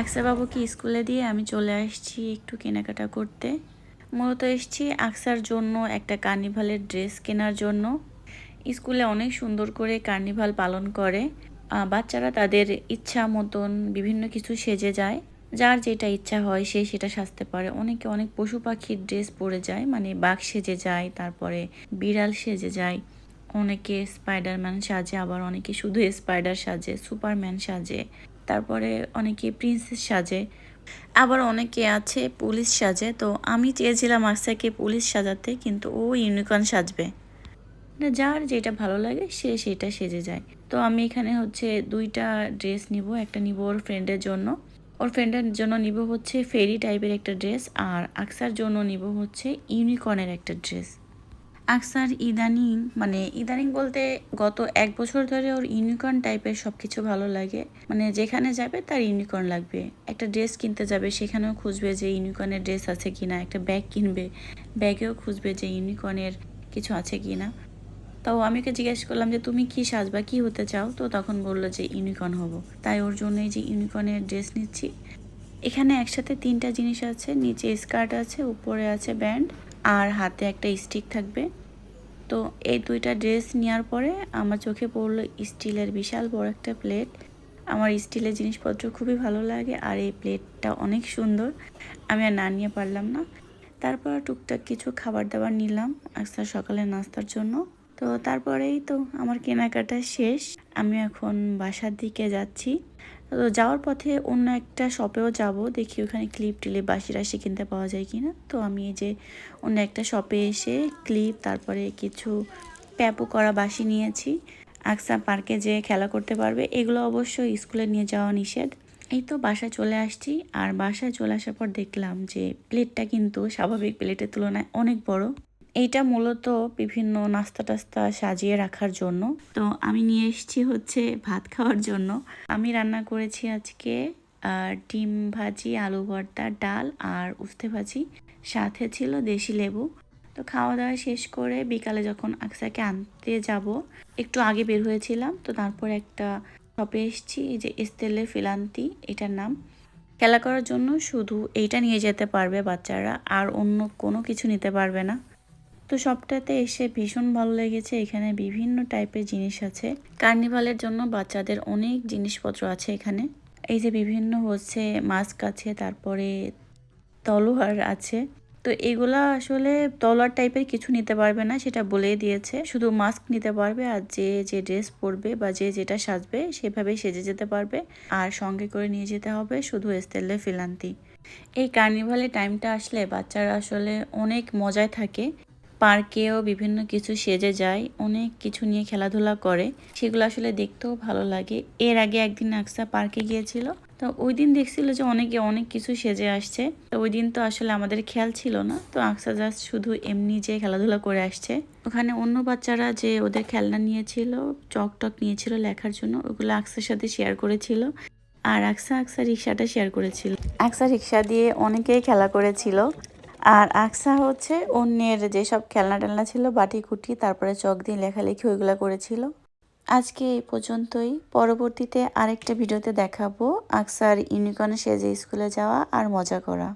আকসা বাবুকে স্কুলে দিয়ে আমি চলে আসছি একটু কেনাকাটা করতে? মূলত এসছি আকসার জন্য একটা কার্নিভালের ড্রেস কেনার জন্য। স্কুলে অনেক সুন্দর করে কার্নিভাল পালন করে। বাচ্চারা তাদের ইচ্ছা মতন বিভিন্ন কিছু সেজে যায়। যার যেটা ইচ্ছা হয় সে সেটা সাজতে পারে। অনেকে অনেক পশু পাখির ড্রেস পরে যায় মানে বাঘ সেজে যায়, তারপরে বিড়াল সেজে যায়। অনেকে স্পাইডারম্যান সাজে, আবার অনেকে শুধু স্পাইডার সাজে, সুপারম্যান সাজে। তারপরে অনেকে প্রিন্সেস সাজে, আবার অনেকে আছে পুলিশ সাজে। তো আমি চেয়েছিলাম আসাকে পুলিশ সাজাতে, কিন্তু ও ইউনিকর্ন সাজবে। না, যার যেটা ভালো লাগে, সে সেটা সেজে যায়। তো আমি এখানে হচ্ছে দুইটা ড্রেস নিব, একটা নিব ওর ফ্রেন্ডের জন্য। ওর ফ্রেন্ডের জন্য নিব হচ্ছে ফেরি টাইপের একটা ড্রেস, আর আকসার জন্য নিব হচ্ছে ইউনিকর্নের একটা ড্রেস। আকসার ইদানিং মানে ইদানিং বলতে গত এক বছর ধরে ওর ইউনিকর্ন টাইপের সব কিছু ভালো লাগে। মানে যেখানে যাবে তার ইউনিকর্ন লাগবে। একটা ড্রেস কিনতে যাবে, সেখানেও খুঁজবে যে ইউনিকর্নের ড্রেস আছে কিনা, একটা ব্যাগ কিনবে, ব্যাগেও খুঁজবে যে ইউনিকর্নের কিছু আছে কিনা। তো আমি ওকে জিজ্ঞেস করলাম যে, তুমি কি সাজবা, কি হতে চাও? তো তখন বলল যে, ইউনিকর্ন হব। তাই ওর জন্য এই যে ইউনিকর্নের ড্রেস নিচ্ছি। এখানে একসাথে তিনটা জিনিস আছে, নিচে স্কার্ট আছে, উপরে আছে ব্যান্ড, আর হাতে একটা স্টিক থাকবে। তো এই দুইটা ড্রেস নেওয়ার পরে আমার চোখে পড়ল স্টিলের বিশাল বড় একটা প্লেট। আমার স্টিলের জিনিসপত্র খুবই ভালো লাগে আর এই প্লেটটা অনেক সুন্দর। আমি আর না নিয়ে পারলাম না। তারপর টুকটাক কিছু খাবার দাবার নিলাম আজকে সকালে নাস্তার জন্য। তো তারপরেই তো আমার কেনাকাটা শেষ। আমি এখন বাসার দিকে যাচ্ছি। তো যাওয়ার পথে অন্য একটা শপেও যাব, দেখি ওখানে ক্লিপ টিলিপ বাসি রাশি কিনতে পাওয়া যায় কি না তো আমি এই যে অন্য একটা শপে এসে ক্লিপ তারপরে কিছু প্যাপো করা বাসি নিয়েছি। আকসা পার্কে যে খেলা করতে পারবে, এগুলো অবশ্য স্কুলে নিয়ে যাওয়া নিষেধ। এই তো বাসায় চলে আসছি, আর বাসায় চলে আসার পর দেখলাম যে প্লেটটা কিন্তু স্বাভাবিক প্লেটের তুলনায় অনেক বড়। এইটা মূলত বিভিন্ন নাস্তা টাস্তা সাজিয়ে রাখার জন্য। তো আমি নিয়ে এসেছি হচ্ছে ভাত খাওয়ার জন্য। আমি রান্না করেছি আজকে ডিম ভাজি, আলু ভর্তা, ডাল আর উস্তে ভাজি। সাথে ছিল দেশি লেবু। তো খাওয়া দাওয়া শেষ করে বিকালে যখন আকসাকে আনতে যাব, একটু আগে বের হয়েছিলাম। তো তারপর একটা শপে এসেছি যে এস্তেলে ফিলান্তি, এটার নাম। খেলা করার জন্য শুধু এইটা নিয়ে যেতে পারবে বাচ্চারা, আর অন্য কোনো কিছু নিতে পারবে না। তো সবটাতে এসে ভীষণ ভালো লেগেছে। এখানে বিভিন্ন টাইপের জিনিস আছে। কার্নিভালের জন্য বাচ্চাদের অনেক জিনিসপত্র আছে এখানে। এই যে বিভিন্ন হচ্ছে মাস্ক আছে, তারপরে তলোয়ার আছে। তো এগুলা আসলে তলোয়ার টাইপের কিছু নিতে পারবে না, সেটা বলেই দিয়েছে। শুধু মাস্ক নিতে পারবে আর যে যে ড্রেস পরবে বা যে, যেটা সাজবে সেভাবে সেজে যেতে পারবে। আর সঙ্গে করে নিয়ে যেতে হবে শুধু এস্তেলে ফিলান্তি। এই কার্নিভালের টাইমটা আসলে বাচ্চারা আসলে অনেক মজায় থাকে। পার্কেও বিভিন্ন কিছু সেজে যায়, অনেক কিছু নিয়ে খেলাধুলা করে। সেগুলো আসলে দেখতেও ভালো লাগে। এর আগে একদিন আকসা পার্কে গিয়েছিল। তো ওই দিন দেখছিল যে অনেকে অনেক কিছু সেজে আসছে। তো ওই দিন তো আসলে আমাদের খেয়াল ছিল না। তো আকসা জাস্ট শুধু এমনি যে খেলাধুলা করে আসছে। ওখানে অন্য বাচ্চারা যে ওদের খেলনা নিয়েছিল চক টক নিয়েছিল লেখার জন্য, ওগুলো আকসার সাথে শেয়ার করেছিল। আর আকসা আকসা রিক্সাটা শেয়ার করেছিল। আকসা রিক্সা দিয়ে অনেকেই খেলা করেছিল। আর আকসা হচ্ছে অন্যের যেসব খেলনা টেলনা ছিল বাটি কুটি তারপরে চক দিয়ে লেখালেখি ওইগুলো করেছিল। আজকে এই পর্যন্তই। পরবর্তীতে আরেকটা ভিডিওতে দেখাবো আকসার ইউনিকর্নে সেজে স্কুলে যাওয়া আর মজা করা।